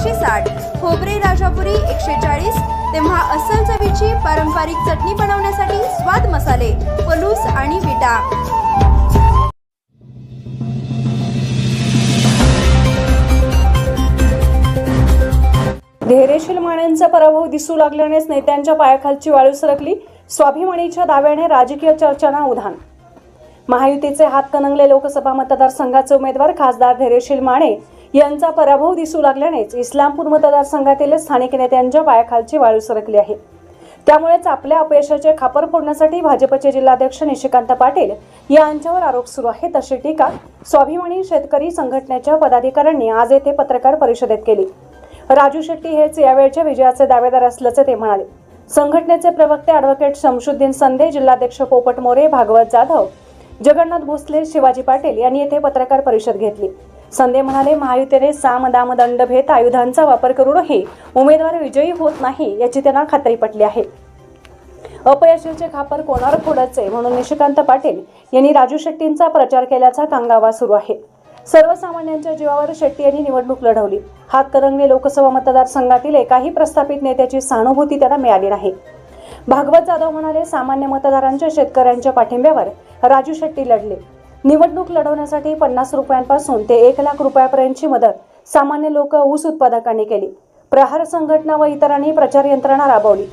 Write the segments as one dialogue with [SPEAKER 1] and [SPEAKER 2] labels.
[SPEAKER 1] एकशे साठ खोबरे राजापुरी एकशे चाळीस तेव्हा अस्सल चवीची पारंपरिक चटणी बनवण्यासाठी स्वाद मसाले पलूस आणि विटा.
[SPEAKER 2] धैर्यशील माण्यांचा पराभव दिसू लागल्यानेच नेत्यांच्या पायाखालची वाळू सरकली. स्वाभिमानीच्या दाव्याने राजकीय चर्चांना उधाण. महायुतीचे हातकणंगले लोकसभा मतदारसंघाचे उमेदवार खासदार धैर्यशील माने यांचा पराभव दिसू लागल्यानेच इस्लामपूर मतदारसंघातील स्थानिक नेत्यांच्या पायाखालची वाळू सरकली आहे. त्यामुळेच आपल्या अपयशाचे खापर फोडण्यासाठी भाजपचे जिल्हाध्यक्ष निशिकांत पाटील यांच्यावर आरोप सुरू आहेत अशी टीका स्वाभिमानी शेतकरी संघटनेच्या पदाधिकाऱ्यांनी आज येथे पत्रकार परिषदेत केली. राजू शेट्टी हेच यावेळच्या विजयाचे दावेदार असल्याचे ते म्हणाले. संघटनेचे प्रवक्ते अॅडव्होकेट शमशुद्दीन संदे जिल्हाध्यक्ष पोपट मोरे भागवत जाधव जगन्नाथ भोसले शिवाजी पाटील यांनी येथे पत्रकार परिषद घेतली. संदे म्हणाले महायुतीने साम दाम दंड भेद आयुधांचा वापर करूनही उमेदवार विजयी होत नाही याची त्यांना खात्री पटली आहे. अपयशाचे खापर कोणावर फोडायचे म्हणून निशिकांत पाटील यांनी राजू शेट्टींचा प्रचार केल्याचा कांगावा सुरू आहे. सर्वसामान्यांच्या जीवावर शेट्टी यांनी निवडणूक लढवली. हातकरंगले लोकसभा मतदारसंघातील एकाही प्रस्थापित नेत्याची सहानुभूती त्यांना मिळाली नाही. भागवत जाधव म्हणाले सामान्य मतदारांच्या शेतकऱ्यांच्या पाठिंब्यावर राजू शेट्टी लढले. निवडणूक लढवण्यासाठी पन्नास रुपयांपासून ते एक लाख रुपयापर्यंतची मदत सामान्य लोक ऊस उत्पादकांनी केली. प्रहार संघटना व इतरांनी प्रचार यंत्रणा राबवली.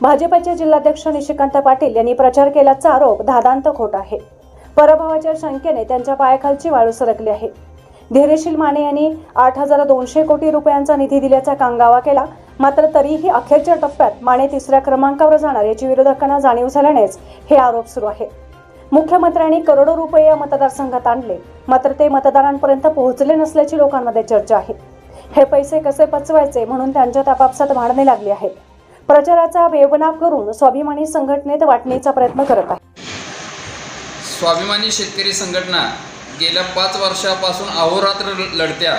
[SPEAKER 2] भाजपचे जिल्हाध्यक्ष निशिकांत पाटील यांनी प्रचार केल्याचा आरोप धादांत खोट आहे. पराभवाच्या शंकेने त्यांच्या पायाखालची वाळू सरकली आहे. धैर्यशील माने यांनी आठ हजार दोनशे कोटी रुपयांचा निधी दिल्याचा कांगावा केला मात्र तरीही अखेरच्या टप्प्यात माने तिसऱ्या क्रमांकावर जाणार याची विरोधकांना जाणीव झाल्यानेच हे आरोप सुरू आहेत मुख्यमंत्र्यांनी करोडो रुपये या मतदारसंघात आणले. मात्र ते मतदारांपर्यंत पोहोचले नसल्याची लोकांमध्ये चर्चा आहे. हे पैसे कसे पचवायचे म्हणून त्यांच्यात आपापसात भांडणे लागली आहेत. प्रचाराचा वेवनाप करून स्वाभिमानी संघटनेत वाटणीचा प्रयत्न करत आहे
[SPEAKER 3] स्वाभिमानी शेतकरी संघटना गेल्या पाच वर्षापासून अहोरात्र लढत्या.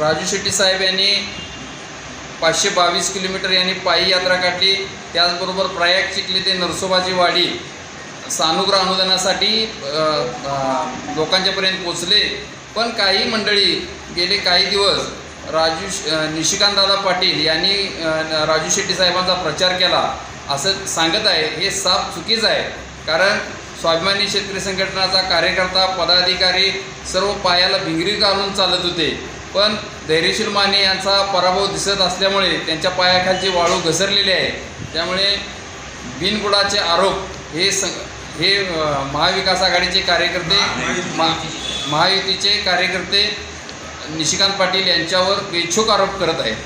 [SPEAKER 3] राजू शेट्टी साहेब यांनी पाचशे बावीस किलोमीटर यांनी पायी यात्रा काढली. त्याचबरोबर प्रयाग चिखली ते नरसोबाची वाडी सानुग्रह अनुदानासाठी लोकांच्यापर्यंत पोचले पण काही मंडळी गेले काही दिवस राजू निशिकांतदादा पाटील यांनी राजू शेट्टी साहेबांचा प्रचार केला. असं सांगत आहे हे साफ चुकीचं आहे. कारण स्वाभिमानी शेतकरी संघटनाचा कार्यकर्ता पदाधिकारी सर्व पायाला भिंगरी घालून चालत होते. पण धैर्यशील माने यांचा पराभव दिसत असल्यामुळे त्यांच्या पायाखालची वाळू घसरलेली आहे. त्यामुळे बिनबुडाचे आरोप हे सं हे महाविकास आघाडीचे कार्यकर्ते महायुतीचे. कार्यकर्ते निशिकांत पाटील यांच्यावर बेछूक आरोप करत आहेत.